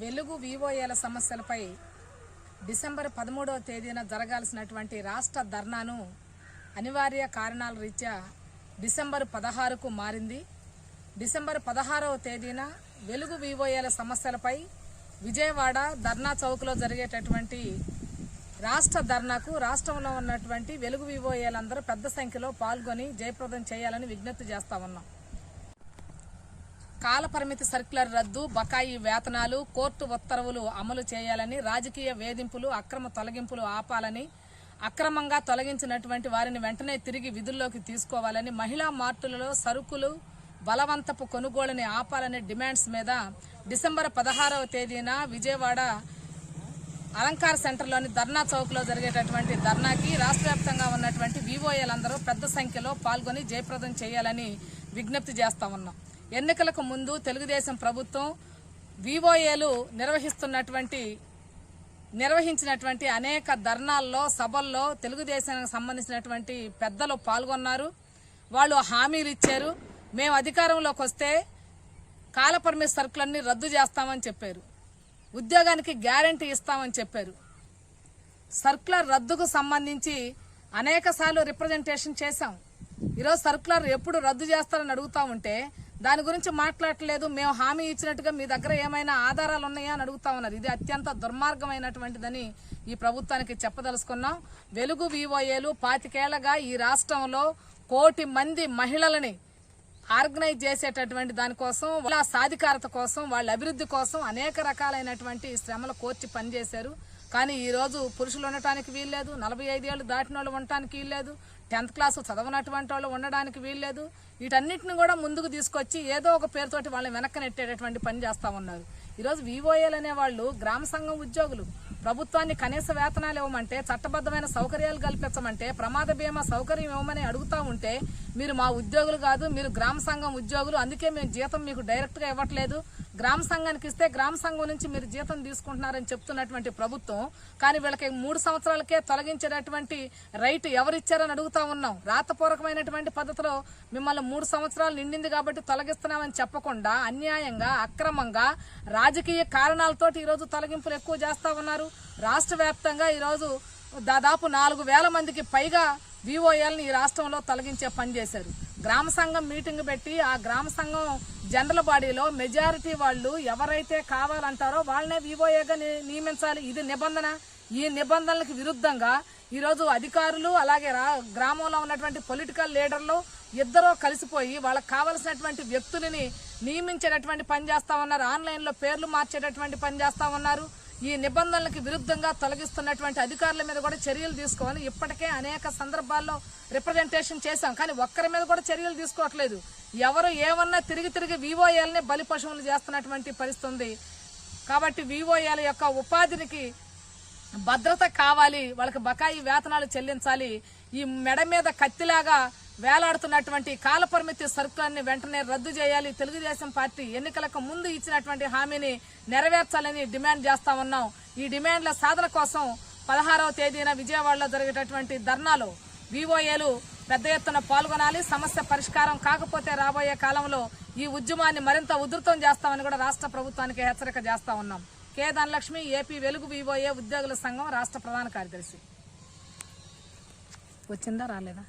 వెలుగు వివోఏల సమస్యలపై డిసెంబర్ పదమూడవ తేదీన జరగాల్సినటువంటి రాష్ట్ర ధర్నాను అనివార్య కారణాల రీత్యా డిసెంబర్ పదహారుకు మారింది. డిసెంబర్ పదహారవ తేదీన వెలుగు వివోఏల సమస్యలపై విజయవాడ ధర్నా చౌక్లో జరిగేటటువంటి రాష్ట్ర ధర్నాకు రాష్ట్రంలో ఉన్నటువంటి వెలుగు వివోఏలందరూ పెద్ద సంఖ్యలో పాల్గొని జయప్రదం చేయాలని విజ్ఞప్తి చేస్తా ఉన్నాం. కాలపరిమితి సర్క్యులర్ రద్దు బకాయి వేతనాలు కోర్టు ఉత్తర్వులు అమలు చేయాలని రాజకీయ వేధింపులు అక్రమ తొలగింపులు ఆపాలని అక్రమంగా తొలగించినటువంటి వారిని వెంటనే తిరిగి విధుల్లోకి తీసుకోవాలని మహిళా మార్టులలో సరుకులు బలవంతపు కొనుగోలుని ఆపాలనే డిమాండ్స్ మీద డిసెంబర్ పదహారవ తేదీన విజయవాడ అలంకార సెంటర్లోని ధర్నా చౌక్లో జరిగేటటువంటి ధర్నాకి రాష్ట్ర వ్యాప్తంగా ఉన్నటువంటి వివోఏలందరూ పెద్ద సంఖ్యలో పాల్గొని జయప్రదం చేయాలని విజ్ఞప్తి చేస్తా ఉన్నాం. ఎన్నికలకు ముందు తెలుగుదేశం ప్రభుత్వం వివోఏలు నిర్వహిస్తున్నటువంటి నిర్వహించినటువంటి అనేక ధర్నాల్లో సభల్లో తెలుగుదేశానికి సంబంధించినటువంటి పెద్దలు పాల్గొన్నారు. వాళ్ళు హామీలు ఇచ్చారు. మేము అధికారంలోకి వస్తే కాలపరిమితి సరుకులన్నీ రద్దు చేస్తామని చెప్పారు. ఉద్యోగానికి గ్యారంటీ ఇస్తామని చెప్పారు. సర్కులర్ రద్దుకు సంబంధించి అనేకసార్లు రిప్రజెంటేషన్ చేశాం. ఈరోజు సర్కులర్ ఎప్పుడు రద్దు చేస్తారని అడుగుతా ఉంటే దాని గురించి మాట్లాడట్లేదు. మేము హామీ ఇచ్చినట్టుగా మీ దగ్గర ఏమైనా ఆధారాలు ఉన్నాయా అని అడుగుతా ఉన్నారు. ఇది అత్యంత దుర్మార్గమైనటువంటిదని ఈ ప్రభుత్వానికి చెప్పదలుచుకున్నాం. వెలుగు వివోఏలు పాతికేళ్ళగా ఈ రాష్ట్రంలో కోటి మంది మహిళలని ఆర్గనైజ్ చేసేటటువంటి దానికోసం వాళ్ళ సాధికారత కోసం వాళ్ళ అభివృద్ధి కోసం అనేక రకాలైనటువంటి శ్రమలు కోర్చి పనిచేశారు. కానీ ఈరోజు పురుషులు ఉండటానికి వీల్లేదు. నలభై ఐదేళ్ళు దాటిన వాళ్ళు ఉండటానికి వీల్లేదు. టెన్త్ క్లాస్ చదవనటువంటి వాళ్ళు ఉండడానికి వీల్లేదు. వీటన్నిటిని కూడా ముందుకు తీసుకొచ్చి ఏదో ఒక పేరుతోటి వాళ్ళని వెనక్కి నెట్టేటటువంటి పని చేస్తూ ఉన్నారు. ఈరోజు వివోఏలు అనే వాళ్ళు గ్రామ సంఘం ఉద్యోగులు. ప్రభుత్వాన్ని కనీస వేతనాలు ఇవ్వమంటే చట్టబద్ధమైన సౌకర్యాలు కల్పించమంటే ప్రమాద బీమా సౌకర్యం ఇవ్వమని అడుగుతూ ఉంటే మీరు మా ఉద్యోగులు కాదు మీరు గ్రామ సంఘం ఉద్యోగులు. అందుకే మేము జీతం మీకు డైరెక్ట్గా ఇవ్వట్లేదు. గ్రామ సంఘానికి ఇస్తే గ్రామ సంఘం నుంచి మీరు జీతం తీసుకుంటున్నారని చెప్తున్నటువంటి ప్రభుత్వం కానీ వీళ్ళకి మూడు సంవత్సరాలకే తొలగించేటటువంటి రైట్ ఎవరిచ్చారని అడుగుతా ఉన్నాం. రాతపూర్వకమైనటువంటి పద్ధతిలో మిమ్మల్ని మూడు సంవత్సరాలు నిండింది కాబట్టి తొలగిస్తున్నామని చెప్పకుండా అన్యాయంగా అక్రమంగా రాజకీయ కారణాలతోటి ఈరోజు తొలగింపులు ఎక్కువ చేస్తా ఉన్నారు. రాష్ట్ర వ్యాప్తంగా ఈరోజు దాదాపు నాలుగు వేల మందికి పైగా వివోఎల్ని ఈ రాష్ట్రంలో తొలగించే పని చేశారు. గ్రామ సంఘం మీటింగ్ పెట్టి ఆ గ్రామ సంఘం జనరల్ బాడీలో మెజారిటీ వాళ్ళు ఎవరైతే కావాలంటారో వాళ్ళనే వివోఏగా నియమించాలి. ఇది నిబంధన. ఈ నిబంధనలకు విరుద్ధంగా ఈరోజు అధికారులు అలాగే రా- గ్రామంలో ఉన్నటువంటి పొలిటికల్ లీడర్లు ఇద్దరూ కలిసిపోయి వాళ్ళకి కావలసినటువంటి వ్యక్తులని నియమించేటటువంటి పని చేస్తా ఉన్నారు. ఆన్లైన్లో పేర్లు మార్చేటటువంటి పని చేస్తా ఉన్నారు. ఈ నిబంధనలకు విరుద్ధంగా తొలగిస్తున్నటువంటి అధికారుల మీద కూడా చర్యలు తీసుకోవాలి. ఇప్పటికే అనేక సందర్భాల్లో రిప్రజెంటేషన్ చేశాం. కానీ ఒక్కరి మీద కూడా చర్యలు తీసుకోవట్లేదు. ఎవరు ఏమన్నా తిరిగి తిరిగి వివోఏలని బలి పశువులు చేస్తున్నటువంటి పరిస్థితి ఉంది. కాబట్టి వివోఏల యొక్క ఉపాధినికి భద్రత కావాలి వాళ్ళకి బకాయి వేతనాలు చెల్లించాలి ఈ మెడ మీద కత్తిలాగా వేలాడుతున్నటువంటి కాలపరిమితి సరుకులన్నీ వెంటనే రద్దు చేయాలి తెలుగుదేశం పార్టీ ఎన్నికలకు ముందు ఇచ్చినటువంటి హామీని నెరవేర్చాలని డిమాండ్ చేస్తా ఉన్నాం. ఈ డిమాండ్ల సాధన కోసం పదహారవ తేదీన విజయవాడలో జరిగేటటువంటి ధర్నాలు వివోఏలు పెద్ద ఎత్తున పాల్గొనాలి. సమస్య పరిష్కారం కాకపోతే రాబోయే కాలంలో ఈ ఉద్యమాన్ని మరింత ఉధృతం చేస్తామని కూడా రాష్ట్ర ప్రభుత్వానికి హెచ్చరిక చేస్తా ఉన్నాం. K Dhanalakshmi AP Velugu VOA ఉద్యోగుల సంఘం రాష్ట్ర ప్రధాన కార్యదర్శి. వచ్చిందా రాలేదా?